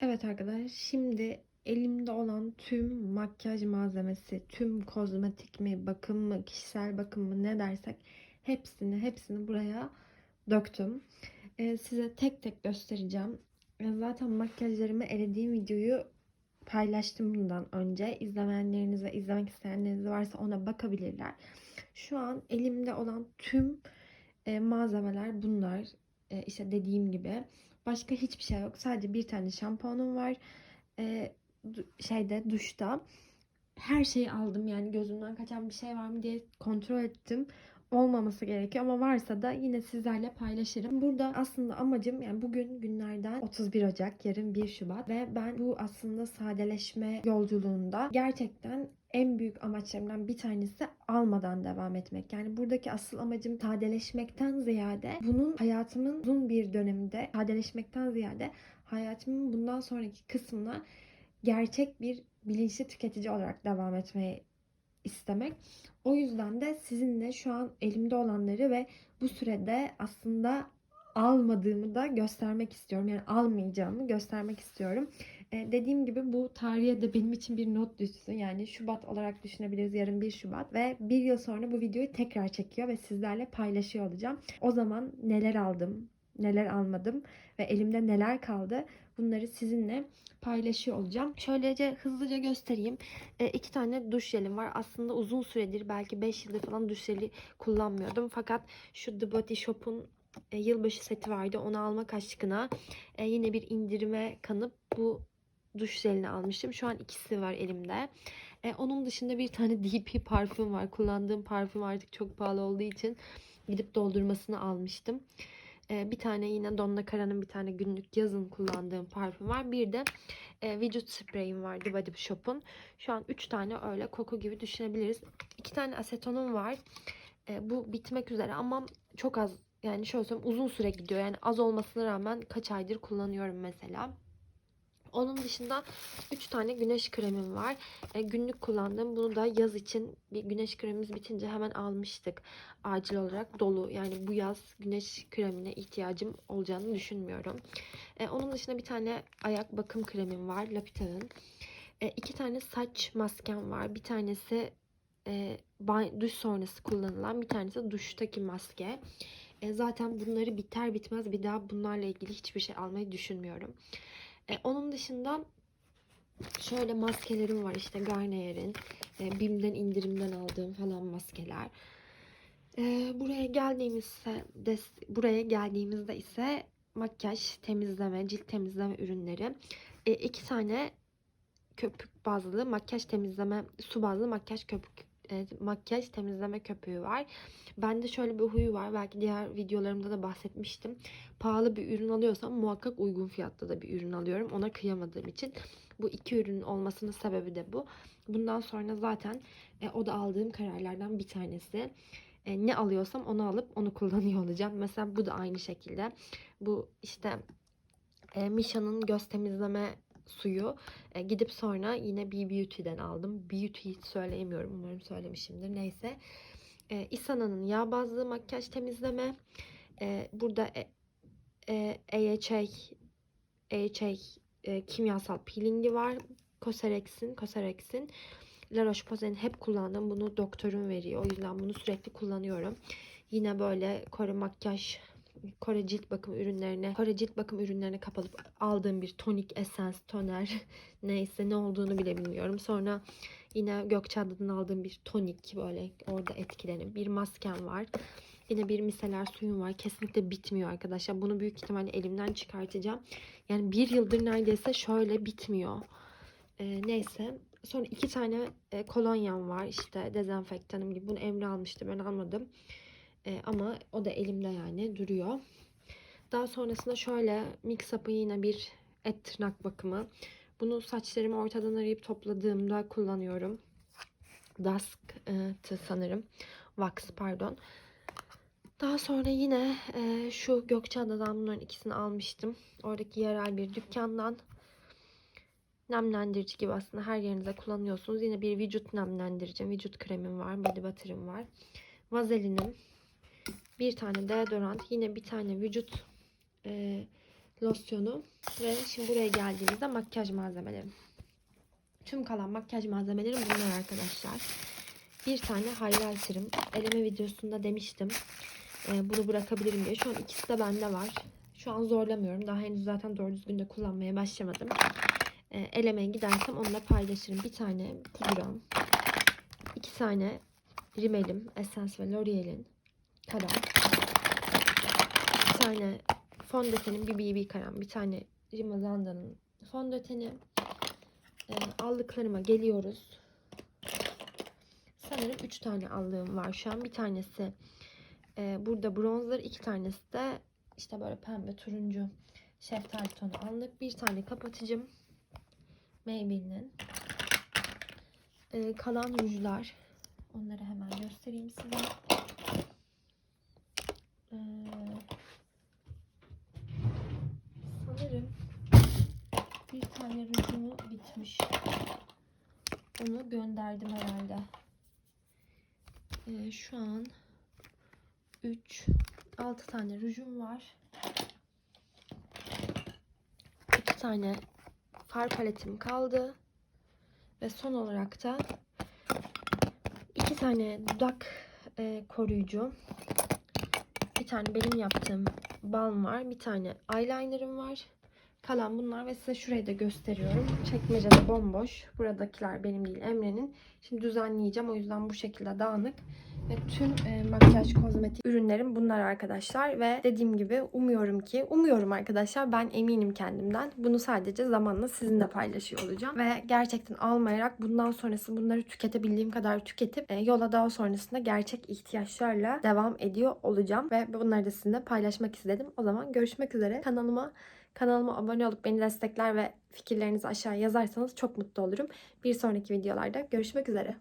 Evet arkadaşlar şimdi elimde olan tüm makyaj malzemesi, tüm kozmetik mi, bakım mı, kişisel bakım mı ne dersek hepsini hepsini buraya döktüm. Ee, size tek tek göstereceğim. Ee, zaten makyajlarımı elediğim videoyu paylaştım bundan önce. İzlemeyenleriniz ve izlemek isteyenleriniz varsa ona bakabilirler. Şu an elimde olan tüm e, malzemeler bunlar. E, işte dediğim gibi. Başka hiçbir şey yok. Sadece bir tane şampuanım var. E, şeyde duşta. Her şeyi aldım yani gözümden kaçan bir şey var mı diye kontrol ettim. Olmaması gerekiyor ama varsa da yine sizlerle paylaşırım. Burada aslında amacım yani bugün günlerden 31 Ocak, yarın 1 Şubat ve ben bu aslında sadeleşme yolculuğunda gerçekten en büyük amaçlarımdan bir tanesi almadan devam etmek. Yani buradaki asıl amacım sadeleşmekten ziyade bunun hayatımın uzun bir döneminde sadeleşmekten ziyade hayatımın bundan sonraki kısmına gerçek bir bilinçli tüketici olarak devam etmeyi istemek. O yüzden de sizinle şu an elimde olanları ve bu sürede aslında almadığımı da göstermek istiyorum. Yani almayacağımı göstermek istiyorum. Ee, dediğim gibi bu tarihe de benim için bir not düşsün. Yani Şubat olarak düşünebiliriz. Yarın 1 Şubat ve bir yıl sonra bu videoyu tekrar çekiyor ve sizlerle paylaşıyor olacağım. O zaman neler aldım, neler almadım ve elimde neler kaldı bunları sizinle paylaşıyor olacağım. Şöylece hızlıca göstereyim. E, iki tane duş jelim var. Aslında uzun süredir belki 5 yıldır falan duş jeli kullanmıyordum. Fakat şu The Body Shop'un e, yılbaşı seti vardı. Onu almak aşkına e, yine bir indirime kanıp bu duş jelini almıştım. Şu an ikisi var elimde. E, onun dışında bir tane DP parfüm var. Kullandığım parfüm artık çok pahalı olduğu için gidip doldurmasını almıştım. E, bir tane yine Donna Karan'ın bir tane günlük yazın kullandığım parfüm var. Bir de e, vücut spreyim var The Body Shop'un. Şu an 3 tane öyle koku gibi düşünebiliriz. 2 tane asetonum var. E, bu bitmek üzere ama çok az yani şöyle söyleyeyim uzun süre gidiyor. Yani az olmasına rağmen kaç aydır kullanıyorum mesela. Onun dışında 3 tane güneş kremim var. E, günlük kullandığım bunu da yaz için bir güneş kremimiz bitince hemen almıştık. Acil olarak dolu. Yani bu yaz güneş kremine ihtiyacım olacağını düşünmüyorum. E, onun dışında bir tane ayak bakım kremim var. Lapita'nın. E, iki tane saç maskem var. Bir tanesi e, duş sonrası kullanılan. Bir tanesi duştaki maske. E, zaten bunları biter bitmez bir daha bunlarla ilgili hiçbir şey almayı düşünmüyorum. E, onun dışında şöyle maskelerim var işte Garnier'in e, Bim'den indirimden aldığım falan maskeler. E, buraya geldiğimizde de, buraya geldiğimizde ise makyaj temizleme, cilt temizleme ürünleri. E, iki tane köpük bazlı makyaj temizleme, su bazlı makyaj köpük e, makyaj temizleme köpüğü var. Bende şöyle bir huyu var. Belki diğer videolarımda da bahsetmiştim. Pahalı bir ürün alıyorsam muhakkak uygun fiyatta da bir ürün alıyorum. Ona kıyamadığım için. Bu iki ürünün olmasının sebebi de bu. Bundan sonra zaten e, o da aldığım kararlardan bir tanesi. E, ne alıyorsam onu alıp onu kullanıyor olacağım. Mesela bu da aynı şekilde. Bu işte e, Misha'nın göz temizleme suyu. E, gidip sonra yine B Beauty'den aldım. Beauty söyleyemiyorum. Umarım söylemişimdir. Neyse. E, Isana'nın yağ bazlı makyaj temizleme. E, burada e, e, AHA, AHA e, kimyasal peelingi var. Cosrx'in, Cosrx'in La Roche-Posay'ın hep kullandığım bunu doktorum veriyor. O yüzden bunu sürekli kullanıyorum. Yine böyle Kore makyaj Kore cilt bakım ürünlerine, Kore cilt bakım ürünlerine kapalıp aldığım bir tonik, esens, toner neyse ne olduğunu bile bilmiyorum. Sonra yine Gökçeada'dan aldığım bir tonik böyle orada etkilenip bir maskem var. Yine bir miseler suyum var. Kesinlikle bitmiyor arkadaşlar. Bunu büyük ihtimalle elimden çıkartacağım. Yani bir yıldır neredeyse şöyle bitmiyor. Ee, neyse. Sonra iki tane e, kolonyam var. İşte dezenfektanım gibi. Bunu Emre almıştı. Ben almadım. E, ama o da elimde yani duruyor. Daha sonrasında şöyle Mix Up'ın yine bir et tırnak bakımı. Bunu saçlarımı ortadan arayıp topladığımda kullanıyorum. Dusk e, sanırım. Wax pardon. Daha sonra yine e, şu Gökçeada'dan bunların ikisini almıştım. Oradaki yerel bir dükkandan. Nemlendirici gibi aslında her yerinize kullanıyorsunuz. Yine bir vücut nemlendiricim, vücut kremim var, body butter'ım var. Vazelinim. Bir tane deodorant, yine bir tane vücut e, losyonu ve şimdi buraya geldiğimizde makyaj malzemelerim. Tüm kalan makyaj malzemelerim bunlar arkadaşlar. Bir tane highlighter'ım. Eleme videosunda demiştim. e, bunu bırakabilirim diye. Şu an ikisi de bende var. Şu an zorlamıyorum. Daha henüz zaten doğru düzgün de kullanmaya başlamadım. E, elemeye gidersem onunla paylaşırım. Bir tane pudram. iki tane rimelim. Essence ve L'Oreal'in kalem. Bir tane fondötenim bir BB kalem. Bir tane Rimmel Zanda'nın fondöteni. E, aldıklarıma geliyoruz. Sanırım 3 tane aldığım var şu an. Bir tanesi e, burada bronzer, iki tanesi de işte böyle pembe turuncu şeftali tonu aldık. Bir tane kapatıcım Maybelline'in. E, kalan rujlar. Onları hemen göstereyim size. Sanırım bir tane rujumu bitmiş. Onu gönderdim herhalde. Ee, şu an 3 6 tane rujum var. 2 tane far paletim kaldı. Ve son olarak da 2 tane dudak e, koruyucu. Bir tane benim yaptığım balm var. Bir tane eyelinerım var. Kalan bunlar ve size şurayı da gösteriyorum. Çekmecede bomboş. Buradakiler benim değil Emre'nin. Şimdi düzenleyeceğim. O yüzden bu şekilde dağınık. Ve tüm e, makyaj kozmetik ürünlerim bunlar arkadaşlar. Ve dediğim gibi umuyorum ki, umuyorum arkadaşlar ben eminim kendimden. Bunu sadece zamanla sizinle paylaşıyor olacağım. Ve gerçekten almayarak bundan sonrası bunları tüketebildiğim kadar tüketip e, yola daha sonrasında gerçek ihtiyaçlarla devam ediyor olacağım. Ve bunları da sizinle paylaşmak istedim. O zaman görüşmek üzere. Kanalıma Kanalıma abone olup beni destekler ve fikirlerinizi aşağı yazarsanız çok mutlu olurum. Bir sonraki videolarda görüşmek üzere.